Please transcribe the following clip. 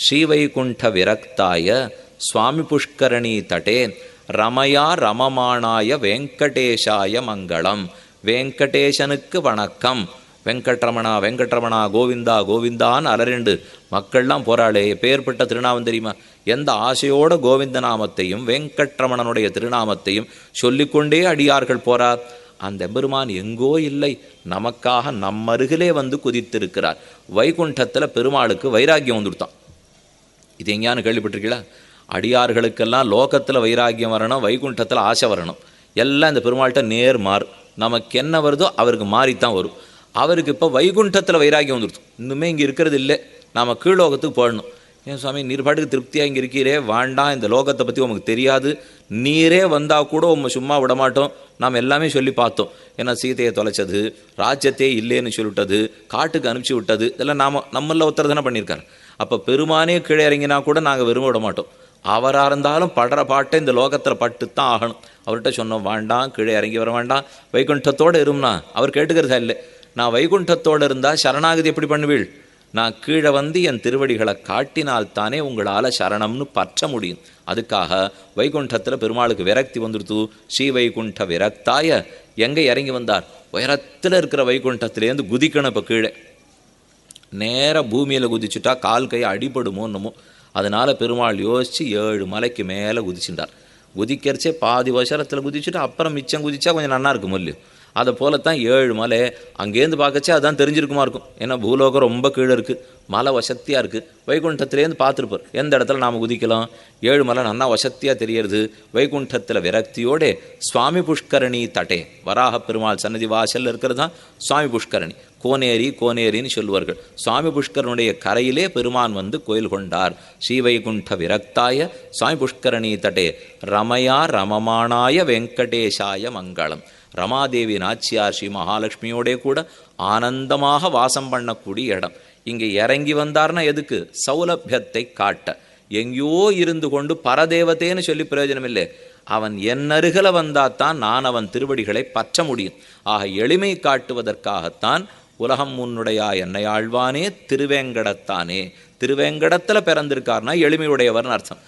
ஸ்ரீவைகுண்ட விரக்தாய சுவாமி புஷ்கரணி தட்டே ரமயா ரமமானாய வெங்கடேஷாய மங்களம். வெங்கடேசனுக்கு வணக்கம். வெங்கட்ரமணா வெங்கட்ரமணா கோவிந்தா கோவிந்தான்னு அலரெண்டு மக்கள்லாம் போராளே பேர்பட்ட திருநாமம் தெரியுமா? எந்த ஆசையோட கோவிந்த நாமத்தையும் வெங்கட்ரமணனுடைய திருநாமத்தையும் சொல்லிக்கொண்டே அடியார்கள் போறார் அந்த பெருமான் எங்கோ இல்லை. நமக்காக நம்மருகிலே வந்து குதித்திருக்கிறார். வைகுண்டத்தில் பெருமாளுக்கு வைராக்கியம் வந்துடுத்தான். இது எங்கேயானு கேள்விப்பட்டிருக்கீங்களா? அடியார்களுக்கெல்லாம் லோகத்தில் வைராக்கியம் வரணும் வைகுண்டத்தில் ஆசை வரணும். எல்லாம் இந்த பெருமாள்கிட்ட நேர் மாறு. நமக்கு என்ன வருதோ அவருக்கு மாறித்தான் வரும். அவருக்கு இப்போ வைகுண்டத்தில் வைராக்கியம் வந்துடுது இன்னுமே இங்கே இருக்கிறது இல்லை. நாம் கீழோகத்துக்கு போடணும் ஏன் சுவாமி நீர் பாட்டுக்கு திருப்தியாக இங்கே இருக்கிறே வேண்டாம் இந்த லோகத்தை பற்றி உமக்கு தெரியாது. நீரே வந்தால் கூட உம்மை சும்மா விட மாட்டோம் நாம் எல்லாமே சொல்லி பார்த்தோம். ஏன்னா சீதையை தொலைச்சது ராஜ்யத்தையே இல்லைன்னு சொல்லிவிட்டது காட்டுக்கு அனுப்பிச்சி விட்டது இதெல்லாம் நாம் நம்மளில் ஒருத்தர் தானே பண்ணியிருக்காரு. அப்போ பெருமானே கீழே இறங்கினா கூட நாங்கள் விரும்ப விட மாட்டோம். அவராக இருந்தாலும் படுற பாட்டை இந்த லோகத்தில் பட்டு தான் ஆகணும். அவர்கிட்ட சொன்னோம் வேண்டாம் கீழே இறங்கி வர வேண்டாம். வைகுண்டத்தோடு இரும்னா? அவர் கேட்டுக்கிறதா இல்லை. நான் வைகுண்டத்தோடு இருந்தால் சரணாகதி எப்படி பண்ணுவீள்? நான் கீழே வந்து என் திருவடிகளை காட்டினால் தானே உங்களால் சரணம்னு பற்ற முடியும். அதுக்காக வைகுண்டத்தில் பெருமாளுக்கு விரக்தி வந்துடுத்து ஸ்ரீ வைகுண்ட விரக்தாய எங்கே இறங்கி வந்தார்? உயரத்தில் இருக்கிற வைகுண்டத்திலேருந்து குதிக்கணும் இப்போ கீழே. நேராக பூமியில் குதிச்சுட்டா கால் கை அடிபடுமோ என்னமோ. அதனால் பெருமாள் யோசித்து ஏழு மலைக்கு மேலே குதிச்சுட்டார். குதிக்கிறச்சே பாதி வசரத்தில் குதிச்சுட்டு அப்புறம் மிச்சம் குதிச்சா கொஞ்சம் நல்லா இருக்கும் இல்லையோ. அதை போலத்தான் ஏழு மலை. அங்கேருந்து பார்க்கச்சே அதான் தெரிஞ்சிருக்குமா இருக்கும். ஏன்னா பூலோகம் ரொம்ப கீழே இருக்குது மலை வசத்தியாக இருக்குது வைகுண்டத்துலேருந்து பார்த்துருப்பார். எந்த இடத்துல நாம் குதிக்கலாம்? ஏழு மலை நல்லா வசத்தியாக தெரியறது. வைகுண்டத்தில் விரக்தியோடே சுவாமி புஷ்கரணி தட்டே. வராக பெருமாள் சன்னதி வாசலில் இருக்கிறது தான் சுவாமி புஷ்கரணி. கோனேரி கோனேரின்னு சொல்லுவார்கள். சுவாமி புஷ்கரனுடைய கரையிலே பெருமான் வந்து கோயில் கொண்டார். ஸ்ரீவைகுண்ட விரக்தாய சுவாமி புஷ்கரணி தட்டே ரமயா ரமமானாய வெங்கடேஷாய மங்களம். ரமாதேவி நாச்சியார் ஸ்ரீ மகாலட்சுமியோடே கூட ஆனந்தமாக வாசம் பண்ணக்கூடிய இடம். இங்கே இறங்கி வந்தார்னா எதுக்கு? சௌலபியத்தை காட்ட. எங்கேயோ இருந்து கொண்டு பரதேவத்தேன்னு சொல்லி பிரயோஜனம் இல்லை அவன் என்னருகில வந்தாத்தான் நான் அவன் திருவடிகளை பற்ற முடியும். ஆக எளிமை காட்டுவதற்காகத்தான் உலகம் உன்னுடையா என்னை ஆழ்வானே திருவேங்கடத்தானே. திருவேங்கடத்தில் பிறந்திருக்கார்னா எளிமையுடையவர்னு அர்த்தம்.